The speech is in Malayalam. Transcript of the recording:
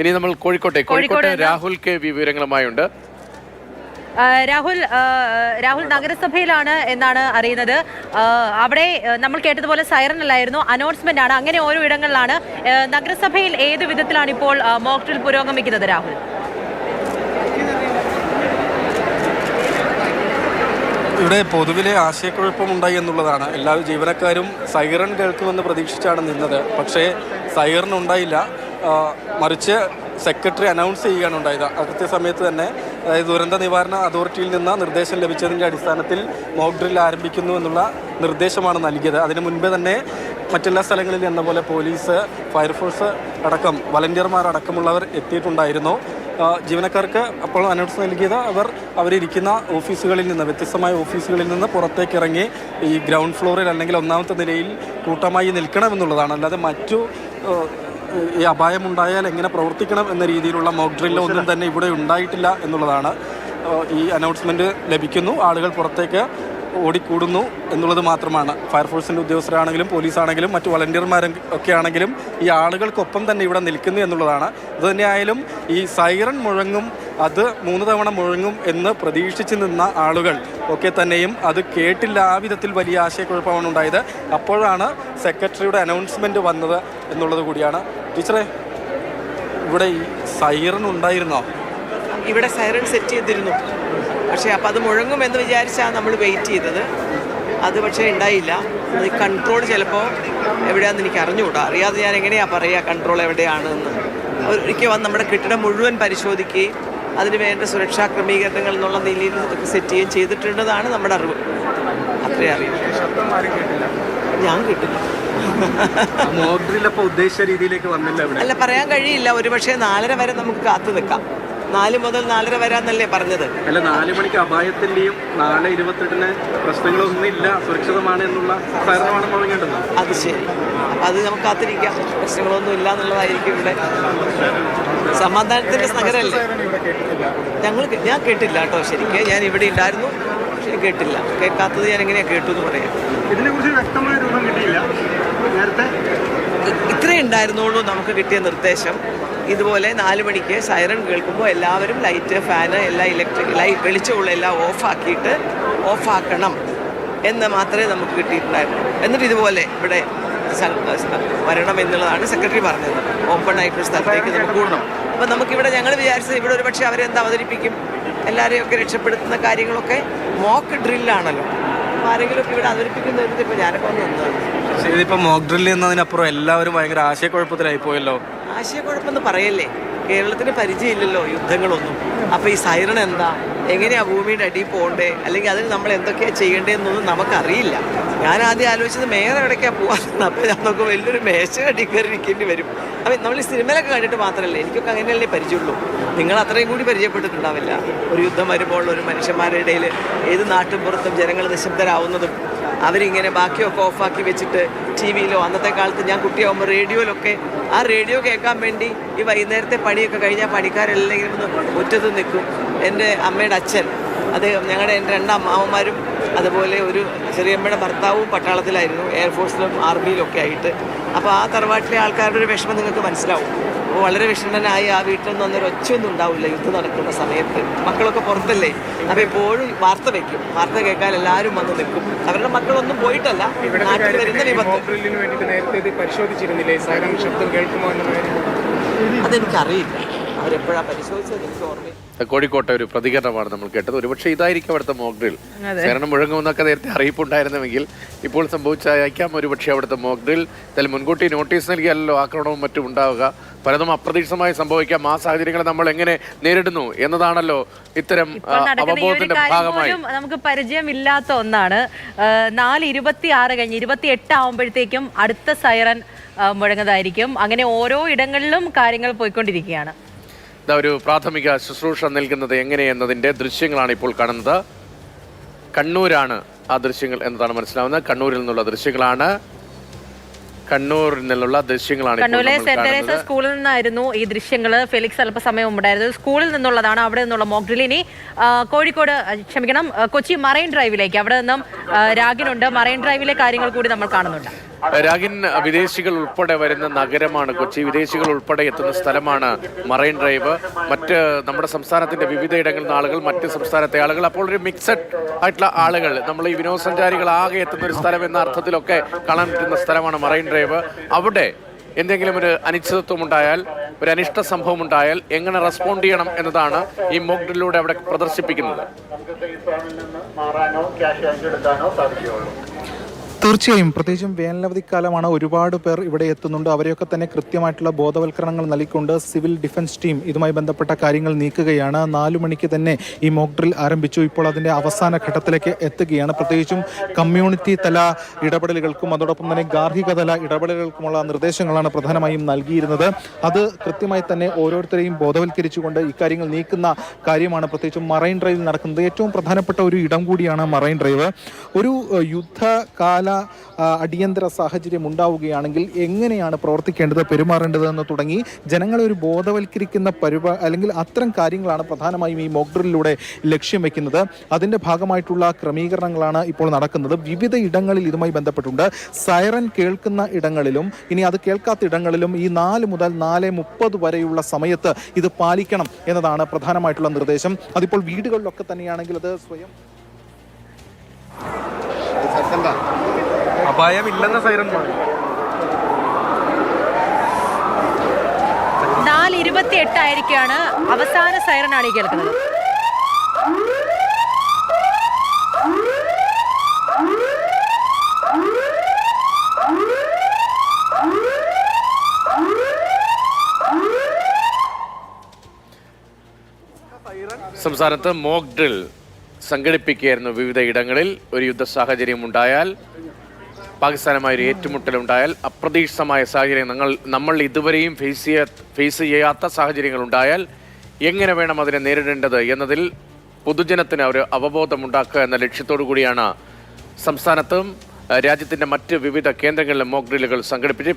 ഇനി നമ്മൾ കോഴിക്കോട്ടെ. കോഴിക്കോട്ടെ രാഹുൽ കെ വിവരങ്ങളുമായുണ്ട്. രാഹുൽ രാഹുൽ നഗരസഭയിലാണ് എന്നാണ് അറിയുന്നത്. അവിടെ നമ്മൾ കേട്ടതുപോലെ സൈറൻ അല്ലായിരുന്നു. അനൗൺസ്മെന്റ് ആണ്. അങ്ങനെ ഓരോ ഇടങ്ങളിലാണ്. നഗരസഭയിൽ ഏത് വിധത്തിലാണ് ഇപ്പോൾ മോക്ക് ഡ്രിൽ പുരോഗമിക്കുന്നത് രാഹുൽ? ഇവിടെ പൊതുവിലെ ആശയക്കുഴപ്പം ഉണ്ടായി എന്നുള്ളതാണ്. എല്ലാ ജീവനക്കാരും സൈറൺ കേൾക്കുമെന്ന് പ്രതീക്ഷിച്ചാണ് നിന്നത്. പക്ഷേ സൈറൺ ഉണ്ടായില്ല. മറിച്ച് സെക്രട്ടറി അനൗൺസ് ചെയ്യുകയാണ് ഉണ്ടായത്. കൃത്യസമയത്ത് തന്നെ അതായത് ദുരന്ത നിവാരണ അതോറിറ്റിയിൽ നിന്ന് നിർദ്ദേശം ലഭിച്ചതിന്റെ അടിസ്ഥാനത്തിൽ മോക്ക് ഡ്രിൽ ആരംഭിക്കുന്നു എന്നുള്ള നിർദ്ദേശമാണ് നൽകിയത്. അതിനു മുൻപേ തന്നെ മറ്റെല്ലാ സ്ഥലങ്ങളിൽ എന്ന പോലെ പോലീസ് ഫയർഫോഴ്സ് അടക്കം വളണ്ടിയർമാർ അടക്കമുള്ളവർ എത്തിയിട്ടുണ്ടായിരുന്നു. ജീവനക്കാർക്ക് അപ്പോൾ അനൗൺസ് നൽകിയത് അവർ അവരിരിക്കുന്ന ഓഫീസുകളിൽ നിന്ന് വ്യത്യസ്തമായ ഓഫീസുകളിൽ നിന്ന് പുറത്തേക്ക് ഇറങ്ങി ഈ ഗ്രൗണ്ട് ഫ്ലോറിൽ അല്ലെങ്കിൽ ഒന്നാമത്തെ നിലയിൽ കൂട്ടമായി നിൽക്കണമെന്നുള്ളതാണ്. അല്ലാതെ മറ്റു ഈ അപായമുണ്ടായാൽ എങ്ങനെ പ്രവർത്തിക്കണം എന്ന രീതിയിലുള്ള മോക്ക് ഡ്രില്ല് ഒന്നും തന്നെ ഇവിടെ ഉണ്ടായിട്ടില്ല എന്നുള്ളതാണ്. ഈ അനൗൺസ്മെന്റ് ലഭിക്കുന്നു. ആളുകൾ പുറത്തേക്ക് ഓടിക്കൂടുന്നു എന്നുള്ളത് മാത്രമാണ്. ഫയർഫോഴ്സിന്റെ ഉദ്യോഗസ്ഥരാണെങ്കിലും പോലീസാണെങ്കിലും മറ്റു വളണ്ടിയർമാരും ഒക്കെ ആണെങ്കിലും ഈ ആളുകൾക്കൊപ്പം തന്നെ ഇവിടെ നിൽക്കുന്നു എന്നുള്ളതാണ്. ഇതുതന്നെയായാലും ഈ സൈറൺ മുഴങ്ങും അത് മൂന്ന് തവണ മുഴങ്ങും എന്ന് പ്രതീക്ഷിച്ച് നിന്ന ആളുകൾ ഒക്കെ തന്നെയും അത് കേട്ടില്ല. ആ വിധത്തിൽ വലിയ ആശയക്കുഴപ്പമാണ് ഉണ്ടായത്. അപ്പോഴാണ് സെക്രട്ടറിയുടെ അനൗൺസ്മെന്റ് വന്നത് എന്നുള്ളത് കൂടിയാണ്. ടീച്ചറെ ഇവിടെ ഈ സൈറൺ ഉണ്ടായിരുന്നോ? ഇവിടെ സൈറൺ സെറ്റ് ചെയ്തിരുന്നു. പക്ഷേ അപ്പം അത് മുഴങ്ങുമെന്ന് വിചാരിച്ചാണ് നമ്മൾ വെയിറ്റ് ചെയ്തത്. അത് പക്ഷേ ഉണ്ടായില്ല. അത് കൺട്രോൾ ചിലപ്പോൾ എവിടെയാണെന്ന് എനിക്ക് അറിഞ്ഞുകൂടാ. അറിയാതെ ഞാൻ എങ്ങനെയാണ് പറയുക കൺട്രോൾ എവിടെയാണ് എന്ന് ഒരിക്കൽ വന്ന് നമ്മുടെ കെട്ടിടം മുഴുവൻ പരിശോധിക്കുകയും അതിന് വേണ്ട സുരക്ഷാ ക്രമീകരണങ്ങൾ എന്നുള്ള നിലയിൽ സെറ്റ് ചെയ്യുകയും ചെയ്തിട്ടുണ്ടെന്നാണ് നമ്മുടെ അറിവ്. അത്രേ അറിയില്ല ഞാൻ കിട്ടില്ല. ഉദ്ദേശിച്ച രീതിയിലേക്ക് വന്നില്ല ഇവിടെ. അല്ല പറയാൻ കഴിയില്ല. ഒരുപക്ഷെ നാലര വരെ നമുക്ക് കാത്തു നിൽക്കാം. നാല് മുതൽ നാലര വരാന്നല്ലേ പറഞ്ഞത്? അല്ല നാല് മണിക്ക് അപായത്തിന്റെയും നാളെ ഇരുപത്തെട്ടിന് പ്രശ്നങ്ങളൊന്നും ഇല്ല സുരക്ഷിതമാണ് എന്നുള്ള സഹകരണമാണ് മുഴങ്ങേണ്ടത് അത് ശരി. അപ്പൊ അത് നമുക്ക് കാത്തിരിക്കാം. പ്രശ്നങ്ങളൊന്നും ഇല്ല എന്നുള്ളതായിരിക്കും ഇവിടെ. സമാധാനത്തിന്റെ നഗരമല്ലേ ഞങ്ങൾ ഞാൻ കേട്ടില്ല കേട്ടോ ശരിക്കും. ഞാൻ ഇവിടെ ഉണ്ടായിരുന്നു പക്ഷേ കേട്ടില്ല. കേൾക്കാത്തത് ഞാൻ എങ്ങനെയാ കേട്ടു എന്ന് പറയാം. ഇതിനെക്കുറിച്ച് വ്യക്തമായ രൂപം കിട്ടിയില്ല. നേരത്തെ? ഇത്രേ ഉണ്ടായിരുന്നുള്ളൂ നമുക്ക് കിട്ടിയ നിർദ്ദേശം. ഇതുപോലെ നാല് മണിക്ക് സൈറൺ കേൾക്കുമ്പോൾ എല്ലാവരും ലൈറ്റ് ഫാന് എല്ലാം ഇലക്ട്രിക് ലൈറ്റ് വെളിച്ചമുള്ള എല്ലാം ഓഫാക്കിയിട്ട് ഓഫാക്കണം എന്ന് മാത്രമേ നമുക്ക് കിട്ടിയിട്ടുണ്ടായിരുന്നു എന്നിട്ട് ഇതുപോലെ ഇവിടെ വരണം എന്നുള്ളതാണ് സെക്രട്ടറി പറഞ്ഞത്. ഓപ്പൺ ആയിട്ടൊരു സ്ഥലത്തേക്ക് നമുക്ക് കൂടണം അപ്പം നമുക്കിവിടെ ഞങ്ങൾ വിചാരിച്ചത് ഇവിടെ ഒരു പക്ഷേ അവരെന്ത് അവതരിപ്പിക്കും? എല്ലാവരെയൊക്കെ രക്ഷപ്പെടുത്തുന്ന കാര്യങ്ങളൊക്കെ മോക്ക് ഡ്രില്ലാണല്ലോ അപ്പോൾ ആരെങ്കിലുമൊക്കെ ഇവിടെ അവതരിപ്പിക്കുന്ന ഇപ്പോൾ ഞാനൊക്കെ ഒന്ന് നിന്നതാണ്. ഇതിപ്പോ മോക്ക് ഡ്രില്ല് എന്നതിനപ്പുറം എല്ലാവരും ഭയങ്കര ആശയക്കുഴപ്പത്തിലായി പോയല്ലോ. ആശയക്കുഴപ്പം പറയല്ലേ? കേരളത്തിന് പരിചയമില്ലല്ലോ യുദ്ധങ്ങളൊന്നും. അപ്പോൾ ഈ സൈറൺ എന്താ? എങ്ങനെയാ ഭൂമിയുടെ അടിയിൽ പോകണ്ടേ? അല്ലെങ്കിൽ അതിന് നമ്മൾ എന്തൊക്കെയാണ് ചെയ്യേണ്ടതെന്നൊന്നും നമുക്കറിയില്ല. ഞാൻ ആദ്യം ആലോചിച്ചത് മേയർ എവിടേക്കാണ് പോകാമെന്ന് അപ്പോൾ നമുക്ക് വലിയൊരു മേശ അടി കയറി ഇരിക്കേണ്ടി വരും. അപ്പം നമ്മൾ ഈ സിനിമയിലൊക്കെ കണ്ടിട്ട് മാത്രമല്ലേ എനിക്കൊക്കെ അങ്ങനെയല്ലേ പരിചയമുള്ളൂ. നിങ്ങൾ അത്രയും കൂടി പരിചയപ്പെട്ടിട്ടുണ്ടാവില്ല. ഒരു യുദ്ധം വരുമ്പോൾ ഒരു മനുഷ്യന്മാരുടെ ഇടയിൽ ഏത് നാട്ടിൻ പുറത്തും ജനങ്ങൾ നിശബ്ദരാവുന്നതും അവരിങ്ങനെ ബാക്കിയൊക്കെ ഓഫാക്കി വെച്ചിട്ട് ടി വിയിലോ അന്നത്തെ കാലത്ത് ഞാൻ കുട്ടിയാകുമ്പോൾ റേഡിയോയിലൊക്കെ ആ റേഡിയോ കേൾക്കാൻ വേണ്ടി ഈ വൈകുന്നേരത്തെ പണിയൊക്കെ കഴിഞ്ഞാൽ പണിക്കാരെല്ലാം ഒന്ന് മുറ്റത്ത് നിൽക്കും. എന്റെ അമ്മയുടെ അച്ഛൻ അത് ഞങ്ങളുടെ എന്റെ രണ്ട് അമ്മാവന്മാരും അതുപോലെ ഒരു ചെറിയമ്മയുടെ ഭർത്താവും പട്ടാളത്തിലായിരുന്നു എയർഫോഴ്സിലും ആർമിയിലൊക്കെ ആയിട്ട്. അപ്പോൾ ആ തറവാട്ടിലെ ആൾക്കാരുടെ ഒരു വിഷമം നിങ്ങൾക്ക് മനസ്സിലാവും. വളരെ വിഷണ്ണനായി ആ വീട്ടിലൊന്നും അന്നൊരു ഒച്ചയൊന്നും ഉണ്ടാവില്ല. യുദ്ധം നടക്കുന്ന സമയത്ത്. മക്കളൊക്കെ പുറത്തല്ലേ? അപ്പോൾ എപ്പോഴും വാർത്ത വെക്കും. വാർത്ത കേൾക്കാൻ എല്ലാവരും വന്ന് നിൽക്കും. അവരുടെ മക്കളൊന്നും പോയിട്ടല്ല. നാട്ടിൽ വരുന്ന വിപത്ത്. മോക്ഡ്രില്ലിന് വേണ്ടിയിട്ട് നേരത്തെ ഇത് പരിശോധിച്ചിരുന്നില്ലേ? സൈറൺ ശബ്ദം കേൾക്കുമോ എന്ന അതെനിക്കറിയില്ല. അവരെപ്പോഴാണ് പരിശോധിച്ചത്? എനിക്ക് ഓർമ്മയില്ല. കോഴിക്കോട്ടെ ഒരു പ്രതികരണമാണ് നമ്മൾ കേട്ടത്. ഒരുപക്ഷെ ഇതായിരിക്കും അവിടുത്തെ മോക്ഡ്രിൽ ശരണം കാരണം മുഴങ്ങുമെന്നൊക്കെ നേരത്തെ അറിയിപ്പുണ്ടായിരുന്നുവെങ്കിൽ ഇപ്പോൾ സംഭവിച്ചയക്കാം. ഒരുപക്ഷെ അവിടുത്തെ മോക്ഡ്രിൽ എന്തായാലും മുൻകൂട്ടി നോട്ടീസ് നൽകിയല്ലോ ആക്രമണവും മറ്റും ഉണ്ടാവുക. പലതും അപ്രതീക്ഷിതമായി സംഭവിക്കാം. ആ സാഹചര്യങ്ങളെ നമ്മൾ എങ്ങനെ നേരിടുന്നു എന്നതാണല്ലോ ഇത്തരം അവബോധത്തിന്റെ ഭാഗമായി. നമുക്ക് പരിചയമില്ലാത്ത ഒന്നാണ്. നാല് ഇരുപത്തി ആറ് കഴിഞ്ഞ് ഇരുപത്തി എട്ട് ആവുമ്പോഴത്തേക്കും അടുത്ത സൈറൻ മുഴങ്ങതായിരിക്കും മുഴങ്ങുന്നതായിരിക്കും. അങ്ങനെ ഓരോ ഇടങ്ങളിലും കാര്യങ്ങൾ പോയിക്കൊണ്ടിരിക്കുകയാണ്. ഇതാ ഒരു പ്രാഥമിക ശുശ്രൂഷ നൽകുന്നത് എങ്ങനെയെന്നതിന്റെ ദൃശ്യങ്ങളാണ് ഇപ്പോൾ കാണുന്നത്. കണ്ണൂരാണ് ആ ദൃശ്യങ്ങൾ എന്നതാണ് മനസ്സിലാവുന്നത്. കണ്ണൂരിൽ നിന്നുള്ള ദൃശ്യങ്ങളാണ്. കണ്ണൂരിൽ നിന്നുള്ള ദൃശ്യങ്ങളാണ് കണ്ണൂരിലെ സെന്റ് തെരേസ സ്കൂളിൽ നിന്നായിരുന്നു ഈ ദൃശ്യങ്ങൾ ഫെലിക്സ് അല്പസമയം ഉണ്ടായിരുന്നത്. സ്കൂളിൽ നിന്നുള്ളതാണ് അവിടെ നിന്നുള്ള മോക്ക് ഇനി കോഴിക്കോട് ക്ഷമിക്കണം കൊച്ചി മറൈൻ ഡ്രൈവിലേക്ക്. അവിടെ നിന്നും രാഗിനുണ്ട്. മറൈൻ ഡ്രൈവിലെ കാര്യങ്ങൾ കൂടി നമ്മൾ കാണുന്നുണ്ട്. രാഗിൻ വിദേശികൾ ഉൾപ്പെടെ വരുന്ന നഗരമാണ് കൊച്ചി. വിദേശികൾ ഉൾപ്പെടെ എത്തുന്ന സ്ഥലമാണ് മറൈൻ ഡ്രൈവ്. മറ്റ് നമ്മുടെ സംസ്ഥാനത്തിന്റെ വിവിധ ഇടങ്ങളിൽ നിന്ന് ആളുകൾ മറ്റ് സംസ്ഥാനത്തെ ആളുകൾ അപ്പോൾ ഒരു മിക്സഡ് ആയിട്ടുള്ള ആളുകൾ. നമ്മൾ ഈ വിനോദസഞ്ചാരികൾ ആകെ എത്തുന്ന ഒരു സ്ഥലം എന്ന അർത്ഥത്തിലൊക്കെ കാണാൻ പറ്റുന്ന സ്ഥലമാണ് മറൈൻ ഡ്രൈവ്. അവിടെ എന്തെങ്കിലും ഒരു അനിശ്ചിതത്വം ഉണ്ടായാൽ ഒരു അനിഷ്ട സംഭവം ഉണ്ടായാൽ എങ്ങനെ റെസ്പോണ്ട് ചെയ്യണം എന്നതാണ് ഈ മോക്ക് ഡ്രില്ലിലൂടെ അവിടെ പ്രദർശിപ്പിക്കുന്നത്. തീർച്ചയായും. പ്രത്യേകിച്ചും വേനലവധി കാലമാണ് ഒരുപാട് പേർ ഇവിടെ എത്തുന്നുണ്ട്. അവരെയൊക്കെ തന്നെ കൃത്യമായിട്ടുള്ള ബോധവൽക്കരണങ്ങൾ നൽകിക്കൊണ്ട് സിവിൽ ഡിഫൻസ് ടീം ഇതുമായി ബന്ധപ്പെട്ട കാര്യങ്ങൾ നീക്കുകയാണ്. നാലു മണിക്ക് തന്നെ ഈ മോക്ക് ഡ്രിൽ ആരംഭിച്ചു. ഇപ്പോൾ അതിന്റെ അവസാന ഘട്ടത്തിലേക്ക് എത്തുകയാണ്. പ്രത്യേകിച്ചും കമ്മ്യൂണിറ്റി തല ഇടപെടലുകൾക്കും അതോടൊപ്പം തന്നെ ഗാർഹിക തല ഇടപെടലുകൾക്കുമുള്ള നിർദ്ദേശങ്ങളാണ് പ്രധാനമായും നൽകിയിരുന്നത്. അത് കൃത്യമായി തന്നെ ഓരോരുത്തരെയും ബോധവൽക്കരിച്ചുകൊണ്ട് ഇക്കാര്യങ്ങൾ നീക്കുന്ന കാര്യമാണ് പ്രത്യേകിച്ചും മറൈൻ ഡ്രൈവിൽ നടക്കുന്നത്. ഏറ്റവും പ്രധാനപ്പെട്ട ഒരു ഇടം കൂടിയാണ് മറൈൻ ഡ്രൈവ്. ഒരു യുദ്ധകാല അടിയന്തര സാഹചര്യം ഉണ്ടാവുകയാണെങ്കിൽ എങ്ങനെയാണ് പ്രവർത്തിക്കേണ്ടത് പെരുമാറേണ്ടത് എന്ന് തുടങ്ങി ജനങ്ങളെ ഒരു ബോധവൽക്കരിക്കുന്ന പരിപാ അല്ലെങ്കിൽ അത്തരം കാര്യങ്ങളാണ് പ്രധാനമായും ഈ മോക്ഡ്രിലൂടെ ലക്ഷ്യം വെക്കുന്നത്. അതിന്റെ ഭാഗമായിട്ടുള്ള ക്രമീകരണങ്ങളാണ് ഇപ്പോൾ നടക്കുന്നത്. വിവിധ ഇടങ്ങളിൽ ഇതുമായി ബന്ധപ്പെട്ടുണ്ട്. സൈറൻ കേൾക്കുന്ന ഇടങ്ങളിലും ഇനി അത് കേൾക്കാത്ത ഇടങ്ങളിലും ഈ നാല് മുതൽ നാല് മുപ്പത് വരെയുള്ള സമയത്ത് ഇത് പാലിക്കണം എന്നതാണ് പ്രധാനമായിട്ടുള്ള നിർദ്ദേശം. അതിപ്പോൾ വീടുകളിലൊക്കെ തന്നെയാണെങ്കിൽ അത് സ്വയം അപായമില്ലെന്ന സൈറൻ നാല് ഇരുപത്തി എട്ടായിരിക്കാണ് അവസാന സൈറനാണ് ഈ കേൾക്കുന്നത്. സംസ്ഥാനത്ത് മോക്ക് ഡ്രിൽ സംഘടിപ്പിക്കുകയായിരുന്നു വിവിധ ഇടങ്ങളിൽ. ഒരു യുദ്ധ സാഹചര്യം ഉണ്ടായാൽ പാകിസ്ഥാനുമായി ഒരു ഏറ്റുമുട്ടൽ ഉണ്ടായാൽ അപ്രതീക്ഷിതമായ സാഹചര്യം ഞങ്ങൾ നമ്മൾ ഇതുവരെയും ഫേസ് ചെയ്യാ ഫേസ് ചെയ്യാത്ത സാഹചര്യങ്ങൾ ഉണ്ടായാൽ എങ്ങനെ വേണം അതിനെ നേരിടേണ്ടത് എന്നതിൽ പൊതുജനത്തിന് ഒരു അവബോധമുണ്ടാക്കുക എന്ന ലക്ഷ്യത്തോടു കൂടിയാണ് സംസ്ഥാനത്തും രാജ്യത്തിന്റെ മറ്റ് വിവിധ കേന്ദ്രങ്ങളിലും മോക്ക് ഡ്രില്ലുകൾ സംഘടിപ്പിച്ച്